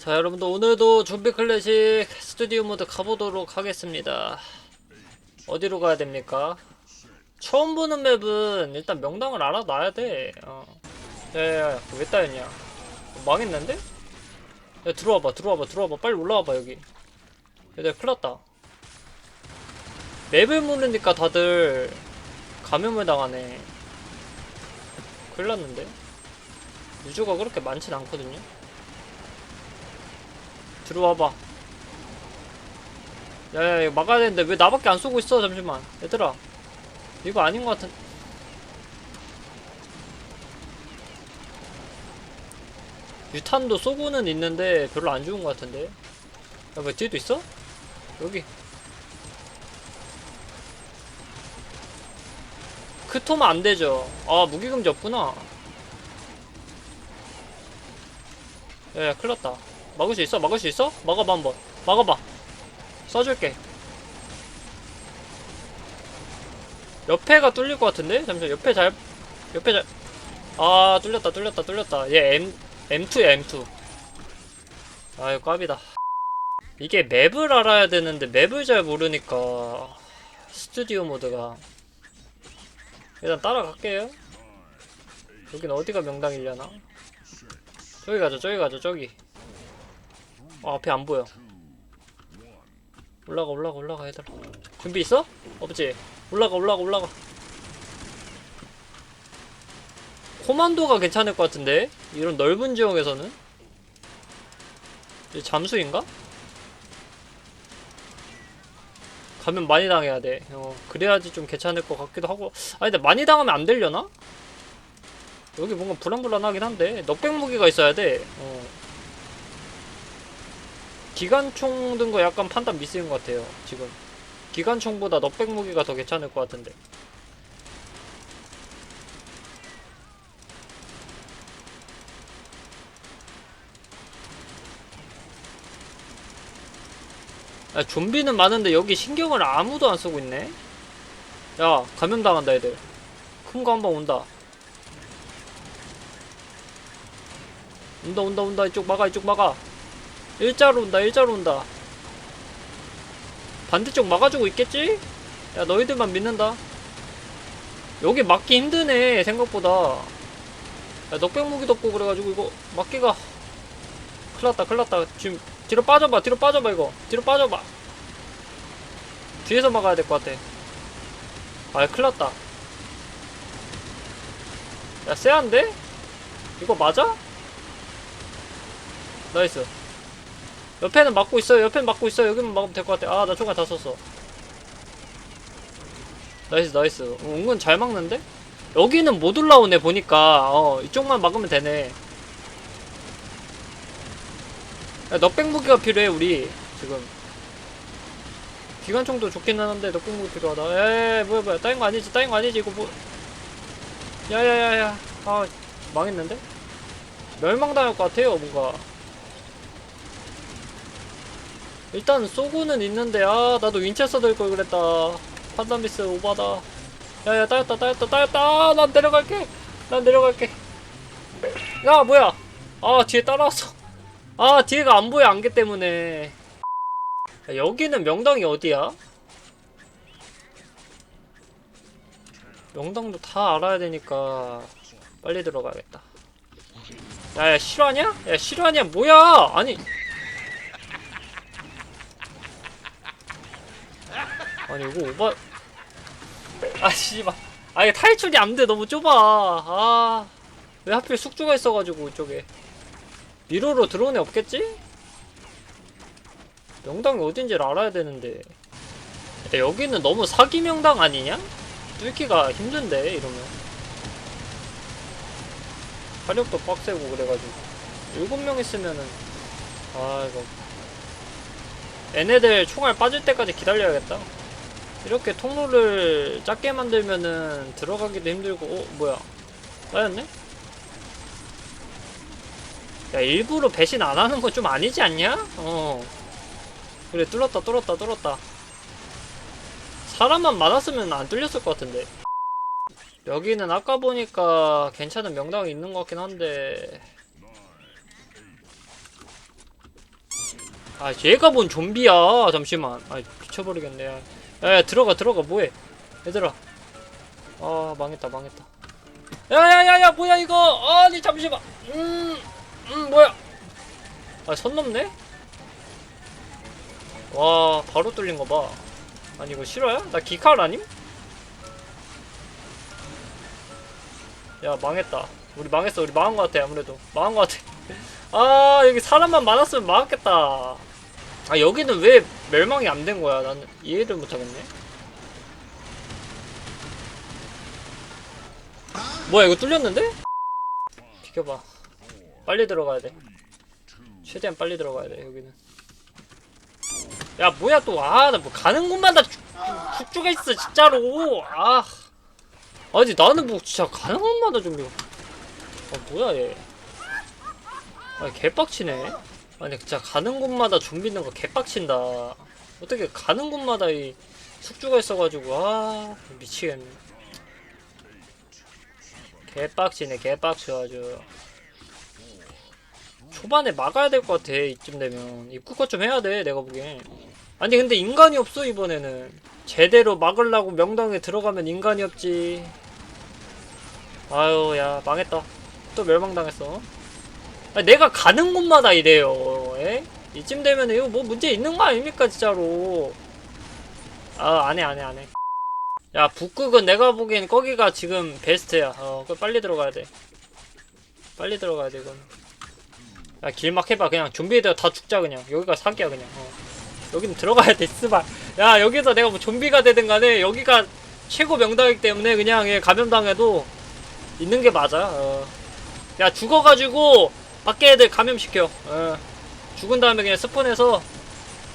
자 여러분들 오늘도 좀비 클래식 스튜디오 모드 가보도록 하겠습니다. 어디로 가야 됩니까? 처음 보는 맵은 일단 명당을 알아놔야 돼. 어. 야야야 왜 따였냐? 망했는데? 야 들어와봐 들어와봐 들어와봐. 빨리 올라와봐 여기. 얘들 큰일났다. 맵을 모르니까 다들 감염을 당하네. 큰일났는데? 유저가 그렇게 많진 않거든요 들어와봐. 야야 이거 막아야 되는데 왜 나밖에 안 쏘고 있어? 잠시만. 얘들아. 이거 아닌 것 같은 유탄도 쏘고는 있는데 별로 안 좋은 것 같은데. 야뭐 뒤에도 있어? 여기. 크토면 안 되죠. 아 무기금지 없구나. 야야 큰일났다 막을 수 있어? 막을 수 있어? 막아봐 한번. 막아봐. 써줄게. 옆에가 뚫릴 것 같은데? 잠시만 옆에 잘 옆에 잘 아 뚫렸다 뚫렸다 뚫렸다. 얘 M M2야 M2. 아유 깝이다. 이게 맵을 알아야 되는데 맵을 잘 모르니까 스튜디오 모드가. 일단 따라갈게요. 여긴 어디가 명당이려나? 저기 가자 저기 가자 저기 어, 앞에 안 보여. 올라가, 올라가, 올라가, 얘들아. 준비 있어? 없지? 올라가, 올라가, 올라가. 코만도가 괜찮을 것 같은데? 이런 넓은 지역에서는? 이제 잠수인가? 가면 많이 당해야 돼. 어, 그래야지 좀 괜찮을 것 같기도 하고. 아니, 근데 많이 당하면 안 되려나? 여기 뭔가 불안불안하긴 한데. 넉백 무기가 있어야 돼. 어. 기관총 든 거 약간 판단 미스인 것 같아요 지금. 기관총보다 넉백 무기가 더 괜찮을 것 같은데. 야 좀비는 많은데 여기 신경을 아무도 안 쓰고 있네? 야 감염당한다 애들. 큰 거 한 번 온다. 온다 온다 온다. 이쪽 막아 이쪽 막아 일자로 온다 일자로 온다. 반대쪽 막아주고 있겠지? 야 너희들만 믿는다. 여기 막기 힘드네 생각보다. 야 넉백 무기도 없고 그래가지고 이거 막기가 큰일났다 큰일났다. 지금 뒤로 빠져봐 뒤로 빠져봐 이거. 뒤로 빠져봐. 뒤에서 막아야 될 것 같아. 아 큰일났다. 야 쎄한데? 이거 맞아? 나이스 옆에는 막고 있어요. 옆에는 막고 있어요. 여기만 막으면 될 것 같아. 아, 나 총알 다 썼어. 나이스, 나이스. 어, 은근 잘 막는데? 여기는 못 올라오네, 보니까. 어, 이쪽만 막으면 되네. 야, 넉백 무기가 필요해, 우리. 지금. 기관총도 좋긴 하는데, 넉백 무기 필요하다. 에이, 뭐야, 뭐야. 따인 거 아니지, 따인 거 아니지, 이거 뭐. 야야야야. 아, 망했는데? 멸망당할 것 같아요, 뭔가. 일단 쏘고는 있는데 아 나도 윈체스터 들걸 그랬다. 판단 미스 오바다. 야야 따였다 따였다 따였다. 난 내려갈게. 난 내려갈게. 야 뭐야? 아 뒤에 따라왔어. 아 뒤에가 안 보여 안개 때문에. 야, 여기는 명당이 어디야? 명당도 다 알아야 되니까 빨리 들어가야겠다. 야야 실화냐? 야 실화냐? 뭐야? 아니 아니 이거 오바 아 씨발. 아 이게 탈출이 안 돼. 너무 좁아. 아 왜 하필 숙주가 있어가지고 이쪽에. 미로로 들어온 애 없겠지? 명당이 어딘지를 알아야 되는데. 야, 여기는 너무 사기 명당 아니냐? 뚫기가 힘든데 이러면. 화력도 빡세고 그래가지고. 일곱 명 있으면은 아 이거. 얘네들 총알 빠질 때까지 기다려야겠다 이렇게 통로를 작게 만들면은 들어가기도 힘들고 어 뭐야? 따였네? 야 일부러 배신 안 하는 건 좀 아니지 않냐? 어. 그래 뚫었다 뚫었다 뚫었다. 사람만 많았으면 안 뚫렸을 것 같은데. 여기는 아까 보니까 괜찮은 명당이 있는 것 같긴 한데. 아 얘가 뭔 좀비야? 잠시만. 아 미쳐버리겠네 야, 들어가 들어가. 뭐해? 얘들아. 아 망했다 망했다. 야야야야 뭐야 이거? 아니 잠시만. 음, 음 뭐야? 아 선 넘네? 와 바로 뚫린 거봐. 아니 이거 실화야? 나 기칼 아님? 야 망했다. 우리 망했어. 우리 망한 거 같아 아무래도. 망한 거 같아. 아 여기 사람만 많았으면 망했겠다 아 여기는 왜 멸망이 안 된 거야? 나는 이해를 못하겠네. 뭐야 이거 뚫렸는데? 비켜봐. 빨리 들어가야 돼. 최대한 빨리 들어가야 돼 여기는. 야 뭐야 또 아 나 뭐 가는 곳마다 죽- 죽죽가 있어 진짜로. 아. 아니 나는 뭐 진짜 가는 곳마다 좀비 아 뭐야 얘. 아 개빡치네 아니 진짜 가는 곳마다 좀비 있는 거 개빡친다. 어떻게 가는 곳마다 이 숙주가 있어가지고 아 미치겠네. 개빡치네 개빡쳐 아주. 초반에 막아야 될 것 같아 이쯤 되면. 입구컷 좀 해야 돼 내가 보기엔. 아니 근데 인간이 없어 이번에는. 제대로 막으려고 명당에 들어가면 인간이 없지. 아유 야 망했다. 또 멸망당했어 내가 가는 곳마다 이래요 에? 이쯤 되면 이거 뭐 문제 있는 거 아닙니까 진짜로? 아 안해 안해 안해. 야 북극은 내가 보기엔 거기가 지금 베스트야. 어 그거 빨리 들어가야 돼. 빨리 들어가야 돼 이건. 야 길막 해봐. 그냥 좀비들 다 죽자 그냥. 여기가 사기야 그냥. 어. 여기는 들어가야 돼 스발. 야 여기서 내가 뭐 좀비가 되든 간에 여기가 최고 명당이기 때문에 그냥 얘 감염당해도 있는 게 맞아 어. 야 죽어가지고 밖에 애들 감염시켜. 어. 죽은 다음에 그냥 스폰해서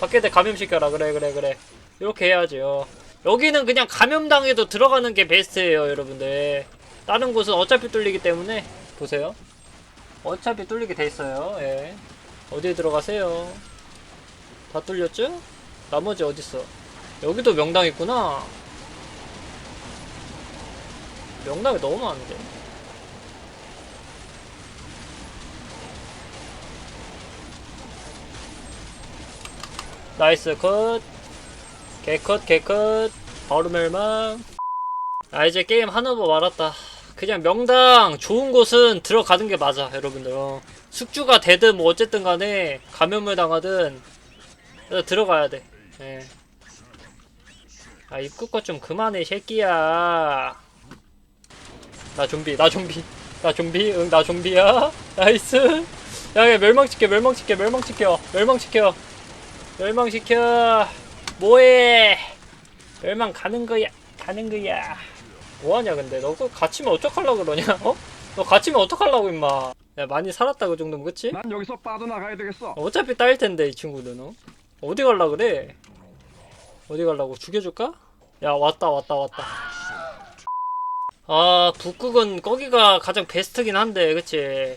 밖에 애들 감염시켜라. 그래 그래 그래. 이렇게 해야지 요 여기는 그냥 감염당해도 들어가는 게 베스트예요 여러분들. 다른 곳은 어차피 뚫리기 때문에. 보세요. 어차피 뚫리게 돼 있어요. 예. 어디에 들어가세요? 다 뚫렸죠? 나머지 어딨어? 여기도 명당 있구나. 명당이 너무 많은데 나이스 컷. 개컷 개컷. 바로 멸망. 아 이제 게임 하나도 말았다. 그냥 명당 좋은 곳은 들어가는 게 맞아 여러분들. 어. 숙주가 되든 뭐 어쨌든 간에 감염을 당하든 들어가야 돼. 예. 아 입구 것좀 그만해 새끼야. 나 좀비 나 좀비. 나 좀비? 응 나 좀비야? 나이스. 야야 멸망시켜 멸망시켜 멸망시켜. 멸망시켜 멸망시켜 뭐해 멸망 가는 거야 가는 거야 뭐하냐 근데 너 그거 갇히면 어떡하려고 그러냐 어? 너 갇히면 어떡하려고 임마 야 많이 살았다 그 정도면 그치? 난 여기서 빠져나가야 되겠어. 어차피 따일 텐데 이 친구는 어? 어디 갈라 그래? 어디 갈라고 죽여줄까? 야 왔다 왔다 왔다 아 북극은 거기가 가장 베스트긴 한데 그치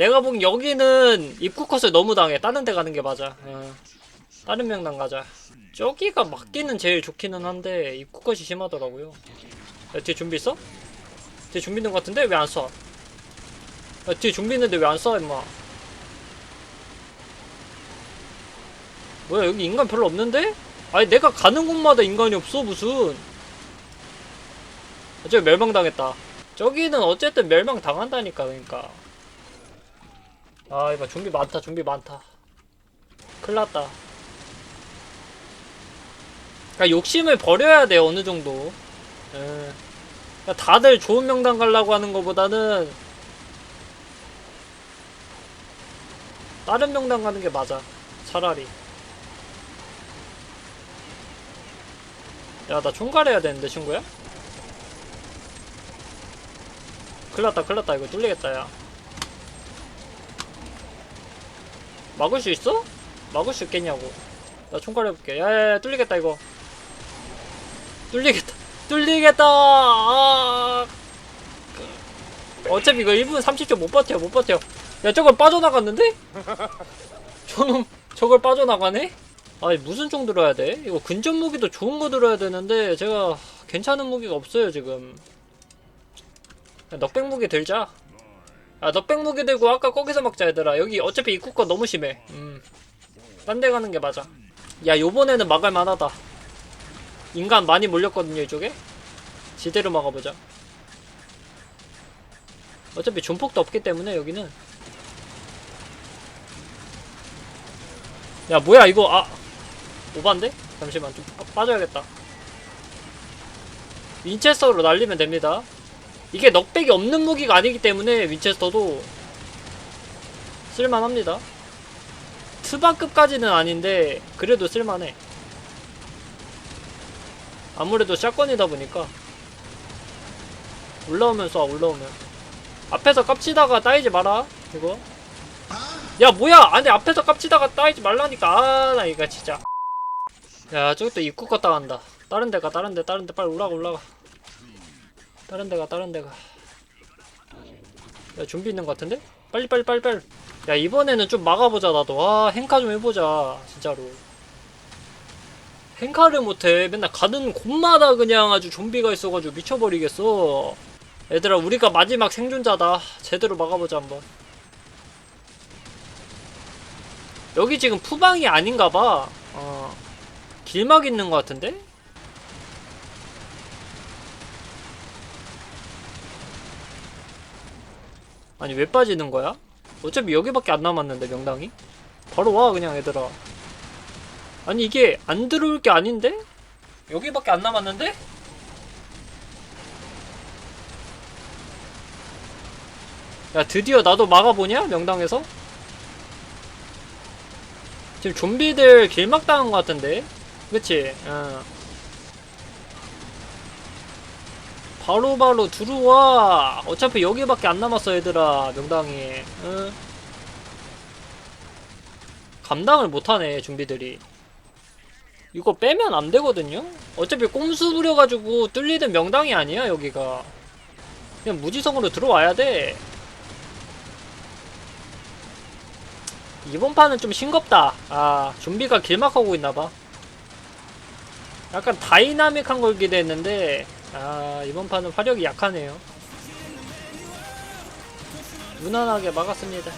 내가 보기 여기는 입구 컷을 너무 당해. 다른 데 가는 게 맞아. 어. 다른 명당 가자. 저기가 막기는 제일 좋기는 한데 입구 컷이 심하더라고요. 야 뒤에 준비 있어? 뒤에 준비 있는 것 같은데? 왜 안 쏴? 야 뒤에 준비 있는데 왜 안 쏴 임마? 뭐야 여기 인간 별로 없는데? 아니 내가 가는 곳마다 인간이 없어 무슨? 저기 멸망당했다. 저기는 어쨌든 멸망당한다니까 그러니까 아 이봐 좀비 많다 좀비 많다 큰일났다 그러니까 욕심을 버려야 돼 어느 정도 예. 그러니까 다들 좋은 명당 가려고 하는 것보다는 다른 명당 가는 게 맞아 차라리 야, 나 총괄해야 되는데, 친구야? 큰일났다, 큰일났다. 이거 뚫리겠다, 야. 막을 수 있어? 막을 수 있겠냐고. 나 총괄 해볼게. 야, 야, 야, 뚫리겠다, 이거. 뚫리겠다. 뚫리겠다! 아. 그, 어차피 이거 1분 30초 못 버텨, 못 버텨. 야, 저걸 빠져나갔는데? 저놈, 저걸 빠져나가네? 아니 무슨 총 들어야 돼? 이거 근접 무기도 좋은 거 들어야 되는데 제가 괜찮은 무기가 없어요 지금 넉백 무기 들자 야 넉백 무기 들고 아까 거기서 먹자 얘들아. 여기 어차피 입구 거 너무 심해. 음딴 데 가는 게 맞아. 야 요번에는 막을 만하다. 인간 많이 몰렸거든요 이쪽에? 지대로 막아보자. 어차피 존폭도 없기 때문에 여기는. 야 뭐야 이거? 아. 오반데? 잠시만 좀 빠- 빠져야겠다. 윈체스터로 날리면 됩니다 이게 넉백이 없는 무기가 아니기 때문에 윈체스터도 쓸만합니다. 트바급까지는 아닌데 그래도 쓸만해. 아무래도 샷건이다 보니까. 올라오면 쏴 올라오면. 앞에서 깝치다가 따이지 마라 이거. 야 뭐야! 아니 앞에서 깝치다가 따이지 말라니까. 아나 이거 진짜. 야 저기 또 입구 껐다 간다. 다른 데가 다른 데 다른 데. 빨리 올라가 올라가 다른 데가 다른 데가. 야 준비 있는 것 같은데? 빨리 빨리 빨리 빨리. 야 이번에는 좀 막아보자 나도. 와 행카 좀 해보자 진짜로. 행카를 못해. 맨날 가는 곳마다 그냥 아주 좀비가 있어가지고 미쳐버리겠어. 얘들아 우리가 마지막 생존자다. 제대로 막아보자 한번. 여기 지금 푸방이 아닌가봐. 어 길막 있는 것 같은데? 아니 왜 빠지는 거야? 어차피 여기밖에 안 남았는데 명당이? 바로 와 그냥 얘들아 아니 이게 안 들어올 게 아닌데? 여기밖에 안 남았는데? 야 드디어 나도 막아보냐? 명당에서? 지금 좀비들 길막 당한 것 같은데? 그치? 어. 바로바로 들어와. 어차피 여기밖에 안 남았어 얘들아 명당이. 응? 감당을 못하네 좀비들이. 이거 빼면 안 되거든요? 어차피 꼼수 부려가지고 뚫리는 명당이 아니야 여기가. 그냥 무지성으로 들어와야 돼. 이번 판은 좀 싱겁다. 아 좀비가 길막하고 있나봐. 약간 다이나믹한 걸 기대했는데 아 이번 판은 화력이 약하네요. 무난하게 막았습니다